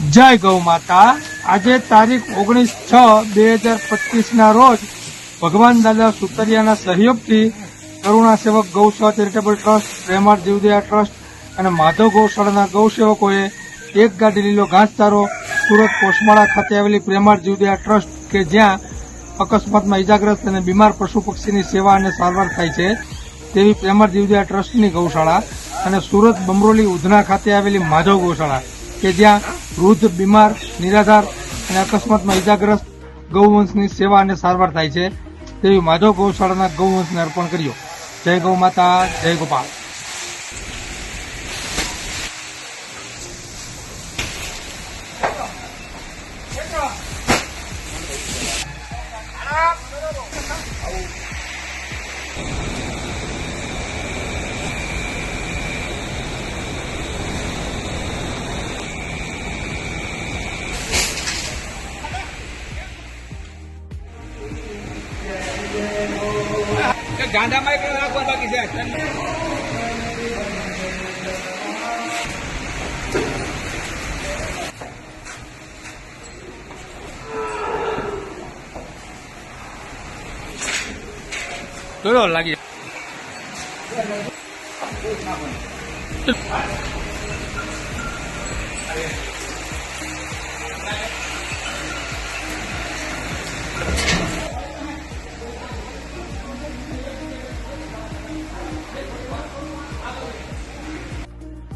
જય ગૌ માતા. આજે તારીખ ઓગણીસ છ બે હજાર પચીસ ના રોજ ભગવાન દાદા સુતરિયાના સહયોગથી કરુણા સેવક ગૌસેવા ચેરિટેબલ ટ્રસ્ટ પ્રેમાર જીવદયા ટ્રસ્ટ અને માધવ ગૌશાળાના ગૌસેવકોએ એક ગાડી લીલો ઘાસચારો સુરત કોસમાળા ખાતે આવેલી પ્રેમાર જીવદયા ટ્રસ્ટ કે જ્યાં અકસ્માતમાં ઇજાગ્રસ્ત અને બીમાર પશુ પક્ષીની સેવા અને સારવાર થાય છે તેવી પ્રેમાર જીવદયા ટ્રસ્ટની ગૌશાળા અને સુરત બમરોલી ઉધના ખાતે આવેલી માધવ ગૌશાળા. કે જ્યાં વૃદ્ધ, બીમાર, નિરાધાર અને અકસ્માતમાં ઇજાગ્રસ્ત ગૌવંશની સેવા અને સારવાર થાય છે તેવી માધવ ગૌશાળાના ગૌવંશને અર્પણ કર્યો. જય ગૌ માતા, જય ગોપાલ. ગાંધામાં એક રાખવા બાકી છે. જોયો લાગી.